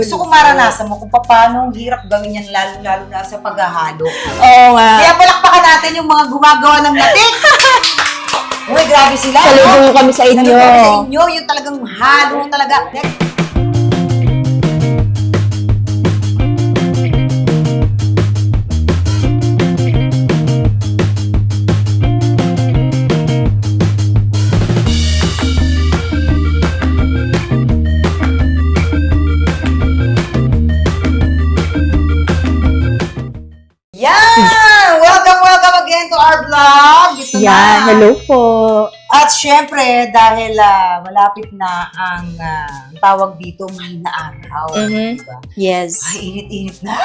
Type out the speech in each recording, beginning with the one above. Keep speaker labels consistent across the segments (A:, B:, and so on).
A: Gusto ko maranasan mo kung paano ang hirap gawin yan lalo-lalo na sa paghahalo.
B: Oo nga.
A: Kaya palakpakan natin yung mga gumagawa ng latik. Uy, grabe sila. no?
B: Salubong kami sa inyo.
A: Salubong kami sa inyo. Yung talagang halo talaga. Next. Yan,
B: hello po.
A: At syempre, dahil ah, malapit na ang ah, tawag dito, mahal na araw.
B: Mhm.
A: Diba?
B: Yes,
A: Ay, init-init na!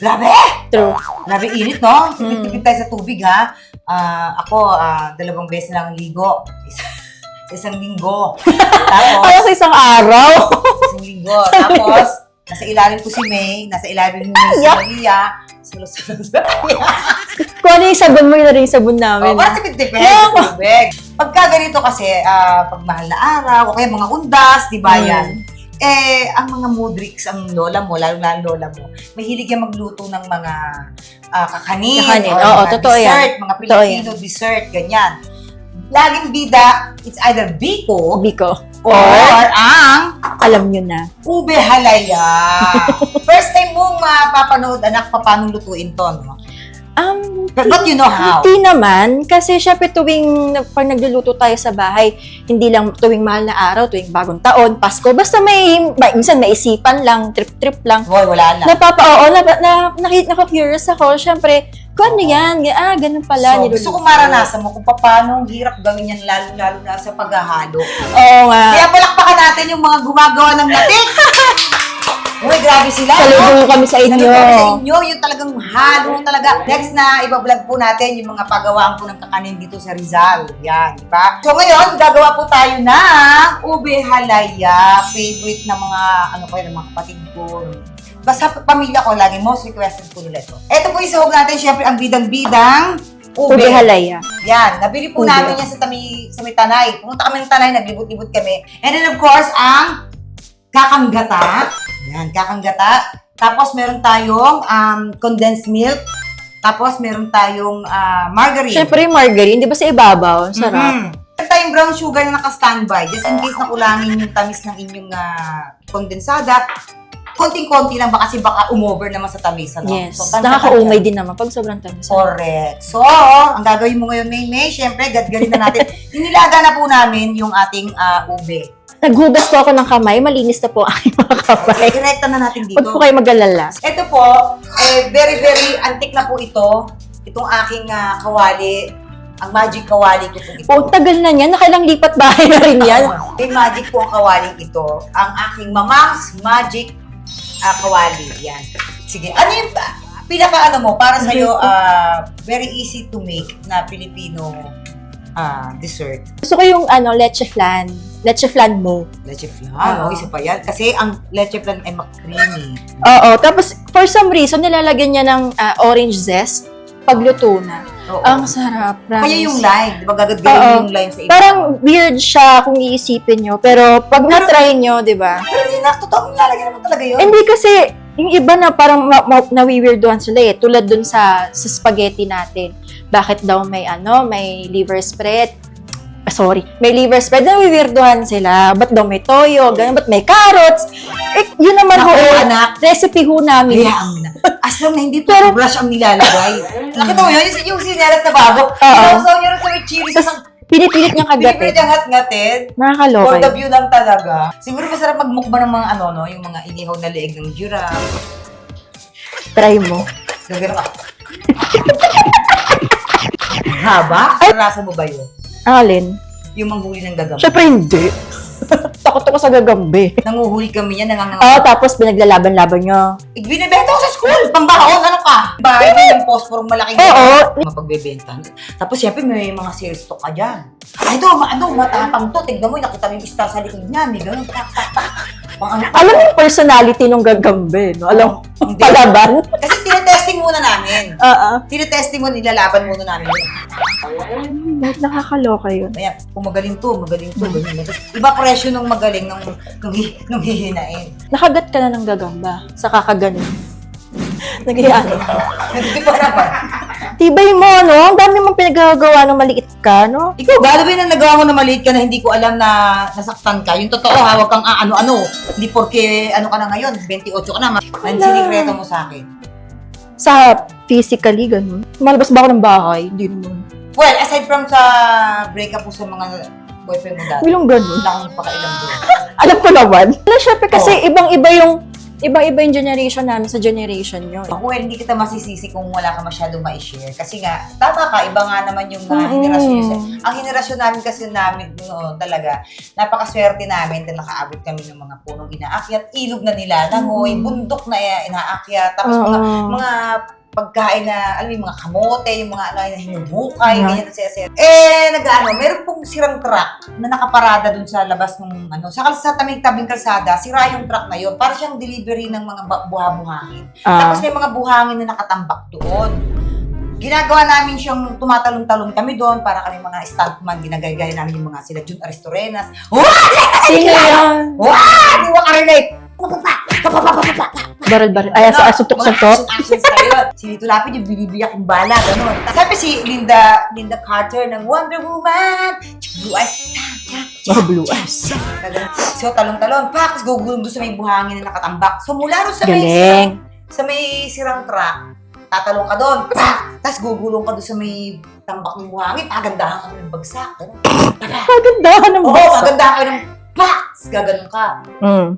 A: Grabe!
B: true.
A: Grabe init, no?
B: Mm.
A: Tipid-tipid tayo sa tubig, ha? Ah, ako, ah, dalawang beses lang ligo. Isa, sa isang linggo. Tapos,
B: sa isang araw?
A: sa isang linggo. Tapos, nasa ilalim ko si May, nasa ilalim May si. Maria. Sa
B: ano yung sabon mo, yun na rin yung sabon
A: Oh,
B: namin.
A: para tipid-tipid.
B: Yeah.
A: Tubig. Pagka ganito kasi, ah, pag mahal na araw, o kaya mga undas, di ba
B: Mm.
A: yan? Eh, ang mga mudriks, ang lola mo, lalo na ang lola mo, mahilig yan magluto ng mga ah, kakanin,
B: Kakanin.
A: or
B: Oo,
A: mga
B: totoo yan.
A: dessert, mga
B: Totoo
A: Filipino dessert, ganyan. Laging bida, it's either biko
B: Biko.
A: or ang
B: Alam nyo na.
A: ube halaya. First time mong mapapanood, anak, paano lutuin to, no?
B: Um,
A: But you know how.
B: Hindi naman. Kasi syempre tuwing pag nagluluto tayo sa bahay, hindi lang tuwing mahal na araw, tuwing bagong taon, Pasko, basta may, ba, minsan may isipan lang, trip-trip lang.
A: Hoy, wala na.
B: Napapa, oo, na, na, na, naka-curious ako. Syempre, kung ano yan, ah, ganun pala.
A: so,
B: niluluto.
A: gusto ko maranasan mo kung paano ang hirap gawin yan lalo-lalo na sa paghahalo.
B: Oo nga.
A: Kaya palakpakan natin yung mga gumagawa ng latik. Uy, grabe sila. no?
B: Salubong kami sa inyo.
A: Salubong kami sa inyo, yung talagang halo talaga. Next na ibablog po natin yung mga pagawaan po ng kakanin dito sa Rizal. Yan, di ba? So ngayon, gagawa po tayo ng ube halaya. Favorite ng mga, ano ko ng mga kapatid ko. Basta pamilya ko, lagi most requested po nila ito. Ito po yung sahog natin, syempre ang bidang-bidang ube.
B: Ube halaya.
A: Yan, nabili po
B: Ube.
A: namin yan sa, tami, sa may Tanay. Pumunta kami ng Tanay, naglibot-libot kami. And then of course, ang kakanggata. Yan, kakanggata. Tapos meron tayong um, condensed milk. Tapos meron tayong ah, margarine.
B: Syempre yung margarine, di ba sa ibabaw? Ang Sarap.
A: Mhm. Meron tayong brown sugar na naka-standby. Just in case na kulangin yung tamis ng inyong ah, kondensada. Konting-konti lang ba kasi baka umover naman sa tamis. Ano?
B: Yes.
A: tansya-tansya.
B: Nakakaumay din naman pag sobrang tamis.
A: Correct. So, ang gagawin mo ngayon, May May, syempre, gadgarin na natin. Inilaga na po namin yung ating ah, ube.
B: Naghugas po ako ng kamay, malinis na po ang aking mga kamay.
A: Direkta na natin
B: Huwag
A: dito.
B: po kayo mag-alala.
A: Ito po, eh, very, very antique na po ito. Itong aking ah, kawali. Ang magic kawali ko po ito.
B: Oh, tagal na niyan. Nakailang lipat bahay na rin yan.
A: May magic po ang kawaling ito. Ang aking mamang's magic ah, kawali. Yan. Sige. Ano yung ah, pinaka ano mo para sa'yo ah, very easy to make na Filipino ah, dessert?
B: Gusto ko yung ano, leche flan. Leche flan mo.
A: Leche flan.
B: Oo.
A: Oh, isa pa yan. Kasi ang leche flan ay makreamy.
B: Oo. Tapos, for some reason, nilalagyan niya ng ah, orange zest pagluto na.
A: Oo.
B: Ang sarap. Promise.
A: Kaya yung lime. Di ba gagadgayin
B: Oo.
A: yung lime sa iba?
B: Parang weird siya kung iisipin nyo. Pero pag na-try nyo, di ba?
A: Pero hindi na. Totoo nilalagyan naman talaga yun.
B: Hindi kasi, yung iba na parang ma- ma- nawi-weirdohan sila eh. Tulad dun sa, sa spaghetti natin. Bakit daw may ano, may liver spread? Ah, sorry, may liver spread, nawi-weirdohan sila. Ba't daw may toyo? Ganun, ba't may carrots? Eh, yun naman ho,
A: Naku,
B: eh,
A: anak.
B: recipe ho namin.
A: Hayaan na. As long na hindi
B: Pero-
A: brush ang nilalagay. Nakita mo yun? Yung, yung sinelas na bago.
B: Oo.
A: Sausaw niyo rin sa may chili.
B: Tapos,
A: Tapos,
B: pinipilit niyang
A: Pinipilit
B: kagatin.
A: niyang hat-ngatin. For
B: Nakakaloka
A: the
B: yun.
A: view lang talaga. Siguro masarap magmukbang ng mga ano, no? Yung mga inihaw na leeg ng giraffe.
B: Try mo.
A: Gagano ka. Haba? Narasa mo ba yun?
B: Alin?
A: Yung manghuli ng gagamba.
B: Siyempre hindi. Takot ako sa gagambe.
A: Nanguhuli kami yan, nanganganga.
B: Oo, tapos pinaglalaban-laban nyo.
A: Eh, Binibenta ko sa school! Pambaon! Ano ka? Bahay mo yung posporong malaking
B: Oo.
A: mapagbebenta. Tapos siyempre may mga sales stock ka dyan. Ay, do, ma, ano, matapang to. Tignan mo, nakita mo yung star sa likod niya. May ganun. Tak, tak, tak. Ano,
B: Alam mo yung personality ng gagambe, no? Alam mo,
A: Hindi.
B: palaban.
A: Kasi tinetesting muna namin.
B: Oo.
A: Tinetesting muna, nilalaban muna namin.
B: Bakit nakakaloka yun?
A: Ayan, kung magaling to, magaling to, ganyan. Tapos, iba presyo nung magaling nung, nung, hi- nung hihinain.
B: Nakagat ka na ng gagamba sa kakaganon. Nagyayari.
A: Hindi pa naman.
B: Tibay mo, no? Ang dami mong pinagagawa ng maliit ka, no?
A: Ikaw, galo ba yung nagawa mo na maliit ka na hindi ko alam na nasaktan ka? Yung totoo ha, huwag kang ano-ano. Hindi porke ano ka na ngayon, 28 ka na. Ang sinikreto mo sa akin.
B: Sa physically, ganun. Malabas ba ako ng bahay? Hindi naman.
A: Well, aside from sa breakup mo sa mga boyfriend mo dati,
B: Walang ganun.
A: wala akong pakailan doon.
B: Alam ko naman. Wala, syempre kasi
A: Oh.
B: ibang-iba yung ibang-iba yung generation namin sa generation nyo.
A: Well, hindi kita masisisi kung wala ka masyadong ma-share. Kasi nga, tama ka, iba nga naman yung uh,
B: Mm-mm.
A: henerasyon niya. Ang henerasyon namin kasi namin, no, talaga, napakaswerte namin dahil nakaabot kami ng mga punong inaakyat, ilog na nilalangoy,
B: Mm.
A: bundok na inaakyat, tapos mga, mga pagkain na, alam mo, yung mga kamote, yung mga ano, na hinubukay,
B: Yeah.
A: ganyan na siya. Eh, nag-ano, meron pong sirang truck na nakaparada dun sa labas ng, ano, sa, sa taming-tabing kalsada, sira yung truck na yun. Para siyang delivery ng mga buha-buhangin.
B: Ah.
A: Tapos may mga buhangin na nakatambak doon. Ginagawa namin siyang tumatalon-talon kami doon para kami mga stuntman, ginagay-gaya namin yung mga sila Jun Aristorenas. Wah!
B: Sino yan?
A: Wah! Di ka-relate!
B: Baril-baril. Ay, sa
A: action, actions kayo. Si Lito Lapid yung binibiyak yung bala, gano'n. Sabi si Linda, Linda Carter ng Wonder Woman, Blue Eyes,
B: Mga blue eyes.
A: So, talong-talong, pak, gugulong doon sa may buhangin na nakatambak. So, mula doon sa may
B: Galing.
A: sa may sirang truck, tatalong ka doon, pa! Tapos gugulong ka doon sa may tambak ng buhangin, pagandahan ka ng bagsak. Ganun.
B: Kagandahan ng
A: Oo,
B: basa.
A: pagandahan ka ng pa! Tapos gaganon ka.
B: Mm.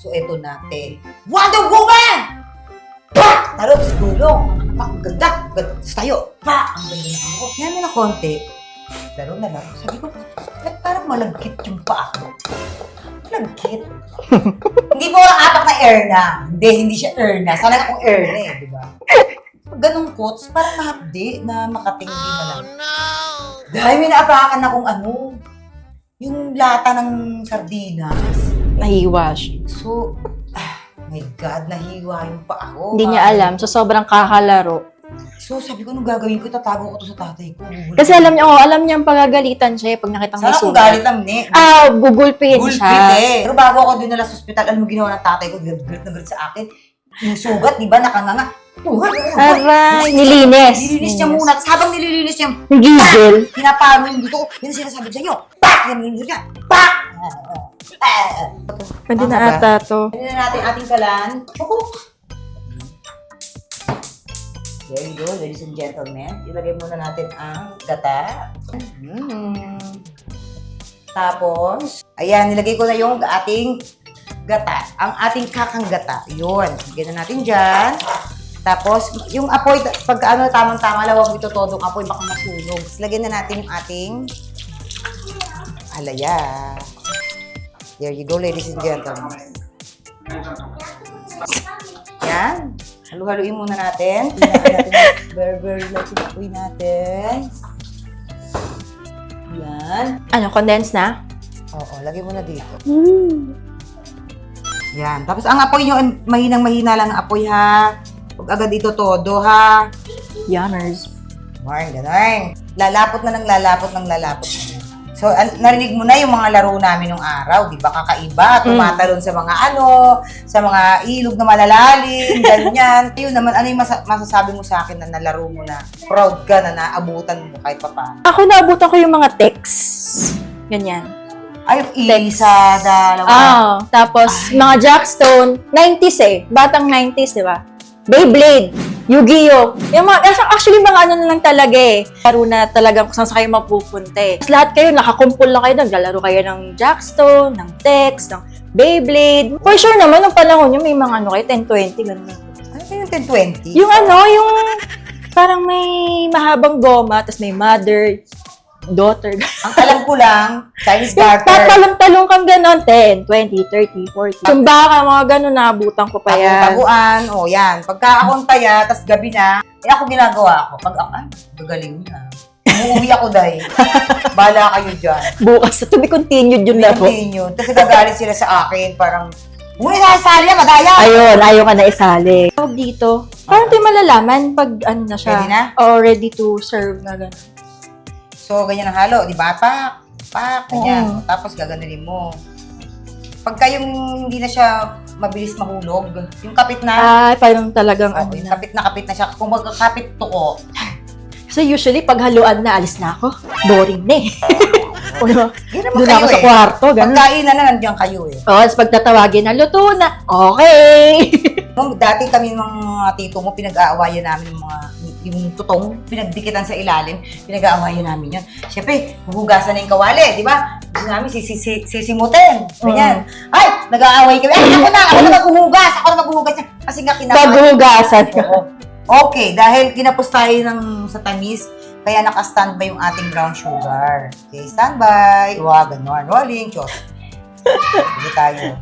A: So, eto natin. Wonder Woman! Pa! Tapos gulong. Pa, ang ganda. Ang ganda. Tayo. Pa! Ang ganda na ako. Yan mo na konti. Laro na laro. Sabi ko, parang malagkit yung paa ko? Malagkit. hindi po ang apak na Erna. Hindi, hindi siya Erna. Sana akong Erna eh, di ba? Pag ganun ko, tapos parang mahapdi na makatingin mo lang. Dahil may naapakan akong ano, yung lata ng sardinas.
B: Nahiwa siya.
A: So, my God, nahiwa yung pa ako.
B: Hindi niya alam. So, sobrang kakalaro.
A: So, sabi ko, nung gagawin ko, tatago ko to sa tatay ko.
B: Kasi alam niya, oh, alam niya ang pagagalitan siya eh, pag nakita may
A: Sana kung
B: sugat.
A: galit lang, ni.
B: Ah, gugulpin
A: Gulpit
B: siya.
A: eh. Pero bago ako dinala sa ospital, alam mo ginawa ng tatay ko, galit na galit sa akin. Yung sugat, di ba, nakanganga. Tuhan,
B: Aray, nilinis.
A: Nililinis niya muna. Tapos habang nililinis niya,
B: Nagigil.
A: pinapalo yung dito ko. Yun ang sinasabi ko sa inyo. Pak! Yan yung niya. Pak! Ah, ah, ah.
B: Pwede na
A: ba?
B: ata to.
A: Ano na natin ating kalan? Chukuk! There you go, ladies and gentlemen. Ilagay muna natin ang gata. Mm. Tapos, ayan, nilagay ko na yung ating gata. Ang ating kakang gata. Yun. Lagyan na natin dyan. Tapos, yung apoy, pag ano, tamang-tama lang, huwag ito todong apoy, baka masunog. Lagyan na natin yung ating halaya. There you go, ladies and gentlemen. Yan. Halu-haluin muna natin. Tingnan natin yung natin. Yan.
B: Ano, condense na?
A: Oo, lagay mo na dito. Yan. Tapos ang apoy nyo, mahinang-mahina lang ang apoy ha. Huwag agad dito todo ha.
B: Yummers.
A: Marn, ganun. Lalapot na ng lalapot ng lalapot. So, narinig mo na yung mga laro namin nung araw, di ba? Kakaiba, tumatalon sa mga ano, sa mga ilog na malalalim, ganyan. Yun naman, ano yung masa- masasabi mo sa akin na nalaro mo na proud ka na naabutan mo kahit pa paano?
B: Ako naabutan ko yung mga texts. Ganyan.
A: Ay,
B: Text.
A: isa, dalawa.
B: Ah, tapos mga Jackstone, 90s eh. Batang 90s, di ba? Beyblade, Yu-Gi-Oh! Yung mga, actually, mga ano na lang talaga eh. Laro na talagang kung saan sa kayo mapupunta eh. Tapos lahat kayo, nakakumpul na kayo, naglalaro kayo ng Jackstone, ng Text, ng Beyblade. For sure naman, nung panahon nyo, may mga ano kayo, 10-20, ganun.
A: Ano ba yung 1020?
B: Yung ano, yung parang may mahabang goma, tapos may mother, daughter.
A: Ang alam ko lang, Chinese garter.
B: Tatalong-talong kang ganon, 10, 20, 30, 40. Sumba ka, mga ganon, naabutan ko pa yan.
A: Taguan, o yan. Pagka akong taya, tas gabi na, eh ako ginagawa ako. Pag ako, ay, gagaling na. Umuwi ako dahil. Bala kayo dyan.
B: Bukas, to be continued yun laro.
A: Continue. Kasi gagalit sila sa akin, parang, mo isasali yan, madaya.
B: Ayun, ayaw ka na isali. Tawag dito, parang tayo malalaman pag ano na siya.
A: Ready na?
B: Oh, ready to serve na gano'n.
A: So, ganyan ang halo, di ba? Pak, pak, ganyan.
B: Oo.
A: Tapos gaganunin mo. Pagka yung hindi na siya mabilis mahulog, yung kapit na,
B: Ay, parang talagang
A: oh,
B: ano
A: yung
B: na.
A: kapit na kapit na siya, kung magkakapit to ko,
B: So usually, pag haluan na, alis na ako. Boring na eh.
A: Yun naman
B: doon
A: kayo
B: ako sa
A: eh.
B: kwarto, gano'n.
A: Pagkain na na, nandiyan kayo eh.
B: Oh, tapos pag tatawagin na, luto na. Okay!
A: Nung dati kami ng mga tito mo, pinag-aawayan namin yung mga yung tutong, pinagdikitan sa ilalim, pinag-aawayan namin yun. Siyempre, huhugasan na yung kawali, di ba? Gusto namin sisi- sisimutin. Ganyan. Ay, nag-aaway kami. Ay, ako na, ako na maghuhugas, ako na maghuhugas. Kasi nga kinakain.
B: Paghugasan ka.
A: Okay, dahil kinapos tayo ng sa tamis, kaya naka-standby yung ating brown sugar. Okay, standby. Wow, ganon. Rolling, chos. Hindi tayo.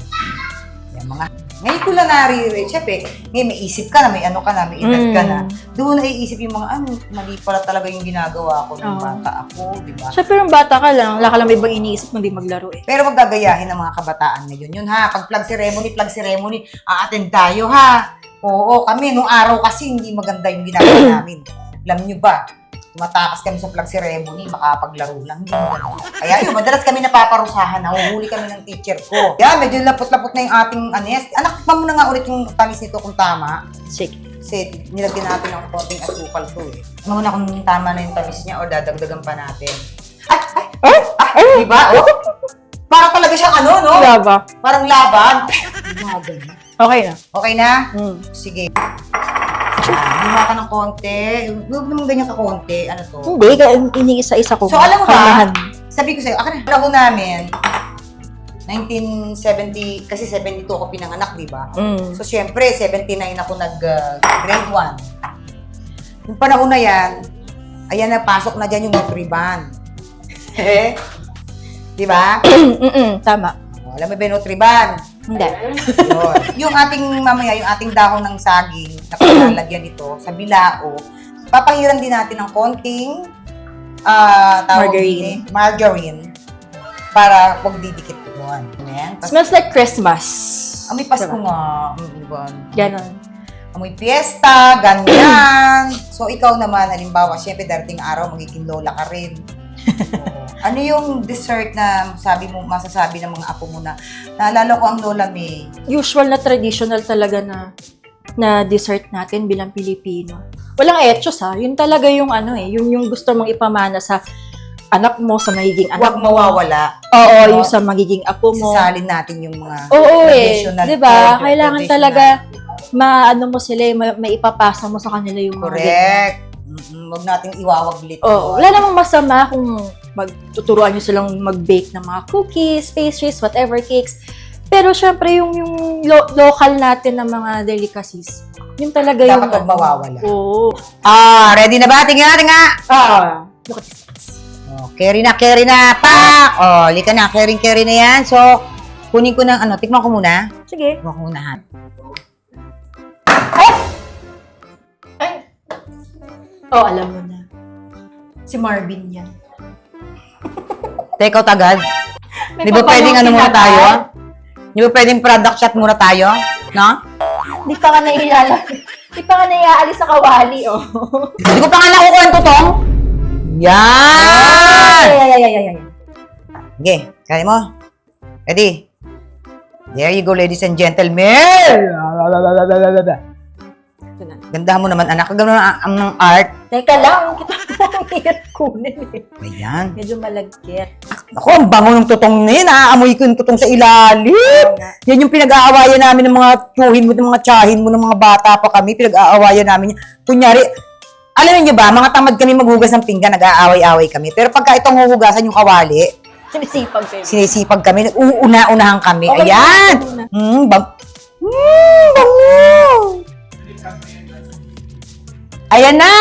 A: Yan, mga... Ngayon ko lang naririnig. Siyempre, ngayon may isip ka na, may ano ka na, may edad ka na.
B: Mm.
A: Doon naiisip yung mga, ano, mali pala talaga yung ginagawa ko nung
B: Oo.
A: bata ako, di ba?
B: Siyempre, yung bata ka lang, wala ka lang may ibang iniisip kundi maglaro eh.
A: Pero magagayahin ng mga kabataan ngayon. Yun ha, pag flag ceremony, flag ceremony, a-attend tayo ha. Oo, kami nung araw kasi hindi maganda yung ginagawa namin. Alam nyo ba, tumatakas kami sa flag ceremony, makapaglaro lang. Kaya yun, madalas kami napaparusahan, nahuhuli kami ng teacher ko. Yan, medyo lapot-lapot na yung ating anes. Anak, pa muna nga ulit yung tamis nito kung tama.
B: Sige.
A: Kasi nilagyan natin ng konting asukal to eh. Ano na kung tama na yung tamis niya o dadagdagan pa natin. Ay, ay,
B: Ay!
A: ay, di ba? Oh, para talaga siyang ano, no?
B: Wala ba?
A: Parang laban. Laban.
B: Okay na.
A: Okay na?
B: Mm.
A: Sige. Lima ka ng konti. Huwag naman ganyan ka konti. Ano to?
B: Hindi, ka- iniisa-isa ko.
A: So, alam mo ba?
B: Kalmahan.
A: Sabi ko sa'yo, akin na. Alam namin, 1970, kasi 72 ako pinanganak, di ba?
B: Mm.
A: So, syempre, 79 ako nag-grade 1. Yung panahon na yan, ayan na, pasok na dyan yung Nutriban. di ba?
B: Mm-mm, tama.
A: Oh, Alam mo ba yung Nutriban?
B: Hindi.
A: Yun. yung ating mamaya, yung ating dahon ng saging na paglalagyan ito sa bilao, papahiran din natin ng konting ah tawag
B: Margarine.
A: din eh, margarine para wag didikit yun. Ayan. Tapos,
B: Smells like Christmas.
A: amoy Pasko
B: Diba?
A: nga. Mm, gan.
B: Ganon.
A: Amoy fiesta, ganyan. so, ikaw naman, halimbawa, syempre, darating araw, magiging lola ka rin. Oo. Ano yung dessert na sabi mo, masasabi ng mga apo mo na, naalala ko ang lola May,
B: Usual na traditional talaga na na dessert natin bilang Pilipino. Walang etchos ha. Yun talaga yung ano eh. Yun yung gusto mong ipamana sa anak mo, sa magiging anak
A: huwag
B: mo.
A: mawawala.
B: Oo,
A: No?
B: yung sa magiging apo mo.
A: Sasalin natin yung mga
B: Oo eh.
A: traditional
B: Di ba?
A: food,
B: Kailangan
A: traditional.
B: talaga maano mo sila, eh, ma- maipapasa mo sa kanila yung mga ganyan.
A: Correct. Mm-mm, Huwag nating iwawaglit.
B: Oo. Wala namang masama kung magtuturuan nyo silang mag-bake ng mga cookies, pastries, whatever cakes. Pero syempre, yung, yung lo- local natin na mga delicacies, yun talaga yung...
A: Dapat huwag mawawala.
B: Oo.
A: Ah, ready na ba? Tingnan natin nga.
B: Ah. Look at this.
A: Oh, carry na, carry na. Pak! Oh, lika na. Carry, carry na yan. So, kunin ko ng ano. Tikman ko muna.
B: Sige.
A: Tikman ko muna ha.
B: Oh, alam mo na. Si Marvin yan.
A: Teka, tagad. Di ba pwedeng ano muna tayo? Di ba pwedeng product shot muna tayo? No?
B: Di pa ka nailala. Di pa ka naiaalis sa kawali, oh.
A: Hindi ko pa nga nakukuha ang tutong. Yan!
B: Ay, ay, ay, ay, ay, ay.
A: Sige, kaya mo. Ready? There you go, ladies and gentlemen! Gandahan mo naman, anak. Gano'n ang, ang ng art.
B: Teka lang, kita mo ang hirap kunin eh.
A: Ayan.
B: Medyo malagkit.
A: Ako, ang bango ng tutong na yun. Naaamoy ko yung tutong sa ilalim. Yan yung pinag-aawayan namin ng mga tsuhin mo, ng mga tsahin mo, ng mga bata pa kami. Pinag-aawayan namin. Kunyari, alam niyo ba, mga tamad kami maghugas ng pinggan, nag-aaway-away kami. Pero pagka itong huhugasan yung kawali,
B: Sinisipag kayo.
A: sinisipag kami, uuna-unahan kami.
B: Okay,
A: Ayan! Mm, bang... Mm, bango! Ayan na!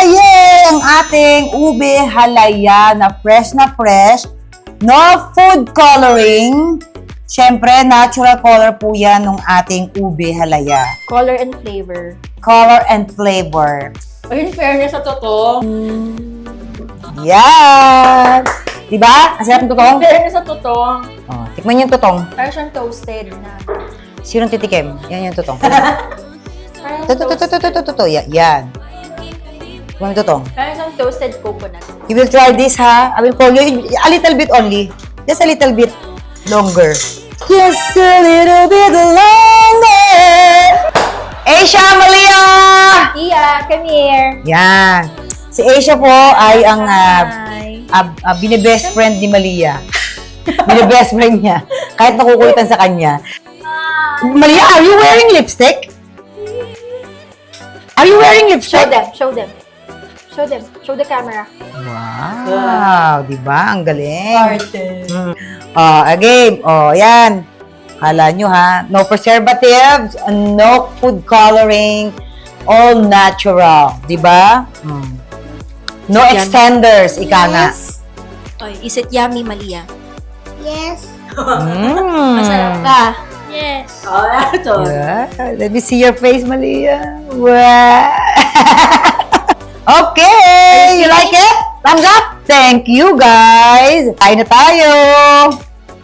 A: Yay! Ang ating ube halaya na fresh na fresh. No food coloring. Siyempre, natural color po yan ng ating ube halaya.
B: Color and flavor.
A: Color and flavor.
B: Ay, in fairness sa totoo.
A: Yan! Di ba? Ang sarap ng tutong.
B: Pero sa totoo,
A: Oh, tikman yung tutong.
B: parang siyang toasted na.
A: Sinong titikim? Yan yung tutong.
B: Parang
A: Tuto, tuto, tuto, tuto, tuto. Yan. Yan. Yung tutong.
B: Parang siyang toasted coconut.
A: You will try this, ha? I will call you a little bit only. Just a little bit longer. Just a little bit longer. Asia Malia!
B: Iya, come here.
A: Yan. Si Asia po ay ang uh,
B: Hi.
A: uh, best friend ni Malia. best friend niya. Kahit nakukulitan sa kanya. Malia, are you wearing lipstick? Are you wearing
B: Show
A: lipstick?
B: them, show them. Show them, show the camera.
A: Wow, di ba? Ang galing. Mm. Oh, again, oh, yan. Kala nyo ha, no preservatives, no food coloring, all natural, di ba? Mm. No
B: Yan.
A: extenders, ika nga.
B: Oy, is it yummy, Malia?
A: Mm.
B: Masarap ka? Yes. Oh, ito.
A: Yeah. Let me see your face, Malia. Wow. okay, you like it? Thumbs up? Thank you, guys. Kain na tayo.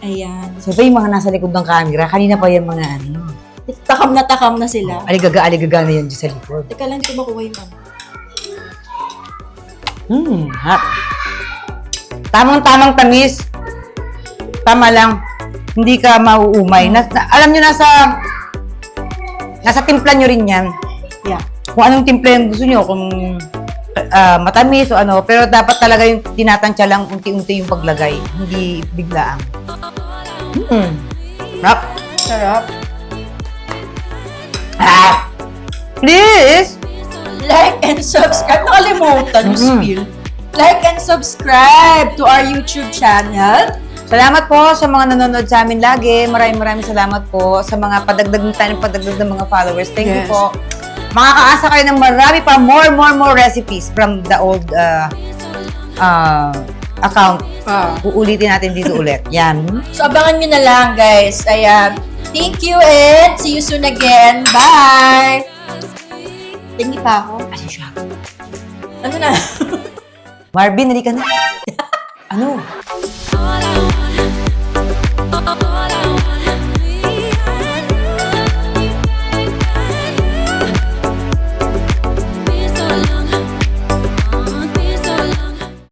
B: Ayan.
A: So, ba yung mga nasa likod ng camera? Kanina pa yung mga ano.
B: Takam na takam na sila.
A: Aligaga, aligaga na yan dyan sa likod.
B: Teka lang, ito makuha yung ano.
A: Hmm, hot. Tamang-tamang tamis. Tama lang. Hindi ka mauumay. Na, na- alam nyo, nasa nasa timpla nyo rin yan.
B: Yeah.
A: Kung anong timpla yung gusto nyo, kung ah, matamis o ano, pero dapat talaga yung tinatansya lang unti-unti yung paglagay. Hindi biglaan. Hmm. Rap.
B: Sarap.
A: Ah. Please.
B: Like and subscribe. Nakalimutan yung
A: Mhm.
B: spill. Like and subscribe to our YouTube channel.
A: Salamat po sa mga nanonood sa amin lagi. Maraming maraming salamat po sa mga padagdag ng tayo, padagdag ng mga followers. Thank you
B: Yes.
A: po. Makakaasa kayo ng marami pa, more, more, more recipes from the old uh, uh, account. Uulitin natin dito ulit. Yan.
B: So, abangan nyo na lang, guys. Ayan. Thank you and see you soon again. Bye! Tingi pa ako.
A: Asensya.
B: Ano na?
A: Marvin, hindi ka na. ano? oh, oh, oh. oh.